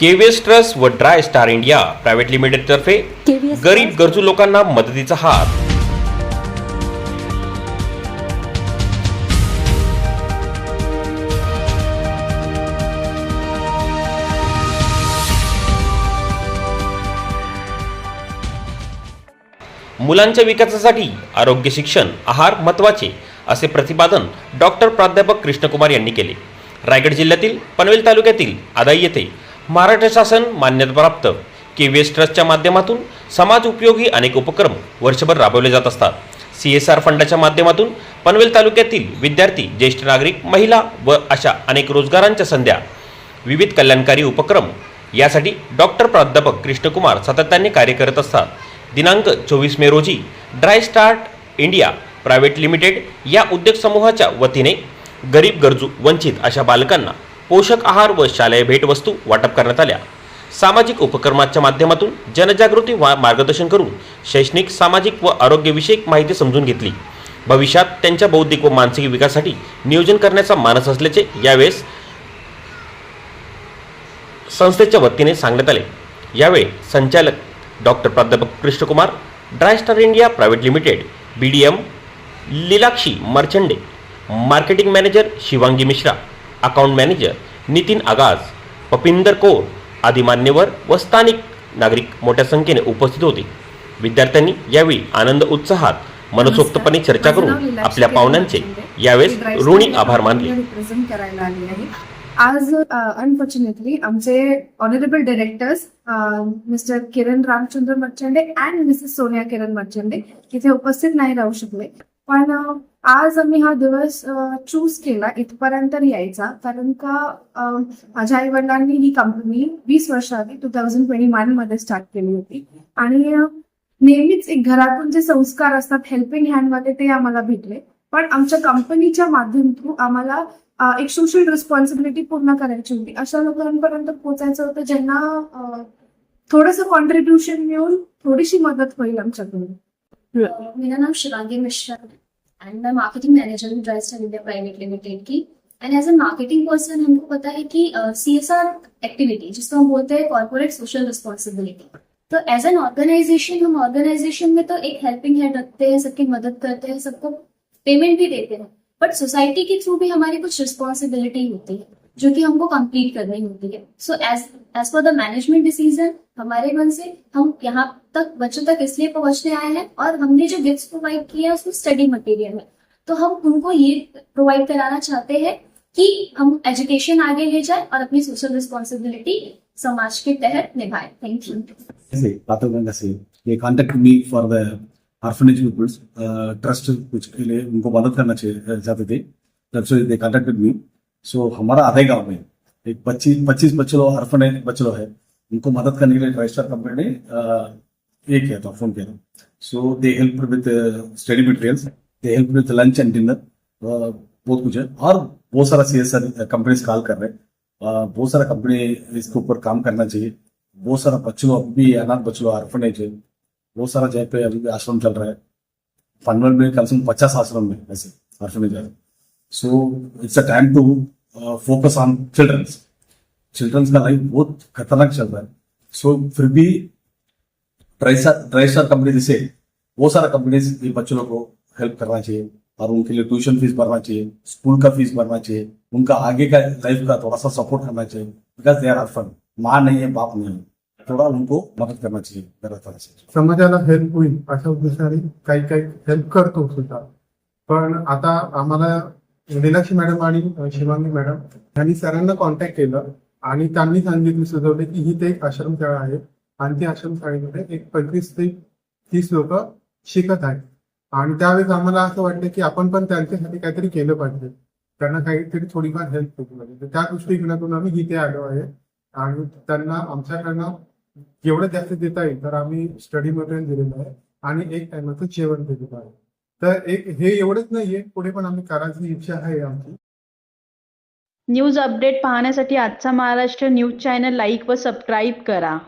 केव्हीएस trust व Dry Star India private limited तर्फे KVS गरीब गरजू लोकांना मदतीचा हात. मुलांच्या विकासासाठी आरोग्य शिक्षण आहार महत्त्वाचे असे प्रतिपादन डॉक्टर प्राध्यापक कृष्णकुमार यांनी केले. रायगड जिल्ह्यातील पनवेल तालुक्यातील आदाई येथे महाराष्ट्र शासन मान्यताप्राप्त के व्ही एस ट्रस्टच्या माध्यमातून समाज उपयोगी अनेक उपक्रम वर्षभर राबवले जात असतात. सी एस आर फंडाच्या माध्यमातून पनवेल तालुक्यातील विद्यार्थी ज्येष्ठ नागरिक महिला व अशा अनेक रोजगारांच्या संध्या विविध कल्याणकारी उपक्रम यासाठी डॉक्टर प्राध्यापक कृष्णकुमार सातत्याने कार्य करत असतात. दिनांक चोवीस मे रोजी Dry start India private limited या उद्योग समूहाच्या वतीने गरीब गरजू वंचित अशा बालकांना पोषक आहार व शालेय भेटवस्तू वाटप करण्यात आल्या. सामाजिक उपक्रमाच्या माध्यमातून जनजागृती वा मार्गदर्शन करून शैक्षणिक सामाजिक व आरोग्यविषयक माहिती समजून घेतली. भविष्यात त्यांच्या बौद्धिक व मानसिक विकासासाठी नियोजन करण्याचा मानस असल्याचे यावेळेस संस्थेच्या वतीने सांगण्यात आले. यावेळी संचालक डॉक्टर प्राध्यापक Krishnakumar Dry Star India private limited B D M Leelakshi Marchande marketing manager Shivangi Mishra account manager Nitin Aagaz Papinder Kaur आदी मान्यवर व स्थानिक नागरिक मोठ्या संख्येने उपस्थित होते. विद्यार्थ्यांनी यावेळी आनंद उत्साहात मनसोक्तपणे चर्चा करून आपल्या पाहुण्यांचे यावेळेस ऋणी आभार मानले. आज अनफॉर्च्युनेटली आमचे honourable directors mister Kiran Ramchandra Marchande and missus Sonia Kiran Marchande इथे उपस्थित नाही राहू शकले. पण आज आम्ही हा दिवस चूज केला इथपर्यंत यायचा. कारण का माझ्या आई वडिलांनी ही कंपनी वीस वर्ष आधी टू थाउजंड ट्वेंटी वनमध्ये स्टार्ट केली होती. आणि नेहमीच एक घरातून जे संस्कार असतात हेल्पिंग हँडमध्ये ते आम्हाला भेटले. पण आमच्या कंपनीच्या माध्यम थ्रू आम्हाला एक सोशल रिस्पॉन्सिबिलिटी पूर्ण करायची होती. अशा लोकांपर्यंत पोहोचायचं होतं ज्यांना थोडस कॉन्ट्रीब्युशन मिळून थोडीशी मदत होईल आमच्याकडून. मेरा नाम शिवांगी मिश्रा एंड मैं मार्केटिंग मैनेजर हूँ ड्राइस्ट इंडिया प्राइवेट लिमिटेड की। And as a marketing person हमको पता है कि सी एस आर एक्टिविटी जिसको हम बोलते हैं कॉर्पोरेट सोशल रिस्पॉन्सिबिलिटी तो एज एन ऑर्गेनाइजेशन हम ऑर्गेनाइजेशन में तो एक हेल्पिंग हैंड रखते हैं, सबकी मदद करते हैं, सबको पेमेंट भी देते हैं। बट सोसाइटी के थ्रू भी हमारी कुछ रिस्पॉन्सिबिलिटी होती है। जो कि हमको कंप्लीट करनी होती है। So as as per the management decision हमारे मन से हम यहाँ तक, बच्चों तक इसलिए पहुँचने आए हैं और हमने जो गिफ्ट प्रोवाइड किए हैं, उसमें स्टडी मटेरियल है। तो हम उनको ये प्रोवाइड कराना चाहते हैं कि हम एजुकेशन आगे ले जाए और अपनी सोशल रिस्पॉन्सिबिलिटी समाज के तहत निभाए। थैंक यू ये contact me for the orphanage peoples trust कुछ के लिए उनको मदद करना चाहते थे दे कॉन्टेक्टेड मी सो हमारा आधे गाँव में एक पच्चीस पच्चीस बच्चे लोग ऑर्फनेज बच्चे है। उनको मदद करने के लिए ट्राइस्टार कंपनी ने ये किया था फ़ोन किया था। So they help with study materials they help with lunch and dinner बहुत कुछ है। और बहुत सारा सी एस कंपनी से कॉल कर रहे हैं। बहुत सारा कंपनी इसके ऊपर काम करना चाहिए। बहुत सारा बच्चों, अभी अनाथ बच्चों लोग ऑर्फनेज है बहुत सारा जगह पे अभी आश्रम चल रहा है। पनवेल में कम से कम पचास आश्रम में ऐसे ऑर्फनेज है। So it's a time to focus on childrens childrens का लाइफ बहुत खतरनाक चल रहा है। सो फिर भी ट्राई स्टार कंपनी जैसे बहुत सारा कंपनीज़ ये बच्चों को हेल्प करना चाहिए और उनके लिए ट्यूशन फ़ीस भरना चाहिए स्कूल का फ़ीस भरना चाहिए, उनका आगे का लाइफ का थोड़ा सा सपोर्ट करना चाहिए बिकॉज़ दे आर ऑर्फन माँ नहीं है, बाप नहीं है। थोड़ा उनको मदद करना चाहिए, मेरा तरह से। समाजाला हेल्प होईल अशा उद्देशाने काही काही हेल्प करतो सुद्धा पण आता आम्हाला मीनाक्षी मॅडम आणि शिवांगी मॅडम यांनी सरांना कॉन्टॅक्ट केलं आणि त्यांनी सांगितलं सुचवले की ही ते एक आश्रमशाळा आहे आणि ती आश्रमशाळेमध्ये एक पंचवीस ते तीस लोक शिकत आहेत. आणि त्यावेळेस आम्हाला असं वाटलं की आपण पण त्यांच्यासाठी काहीतरी केलं पाहिजे. त्यांना काहीतरी थोडीफार हेल्प केली पाहिजे. त्या दृष्टिकोनातून आम्ही इथे आलो आहे आणि त्यांना आमच्याकडनं जेवढं जास्त देता येईल तर आम्ही स्टडी मटेरियल दिलेलं आहे आणि एक टायमाचं जेवण दिलेलं आहे. तर एक हे एवढंच नाहीये. पुढे पण आम्ही करायची इच्छा आहे आमची. न्यूज अपडेट पाहण्यासाठी आजचा महाराष्ट्र न्यूज चॅनल लाईक व सबस्क्राईब करा.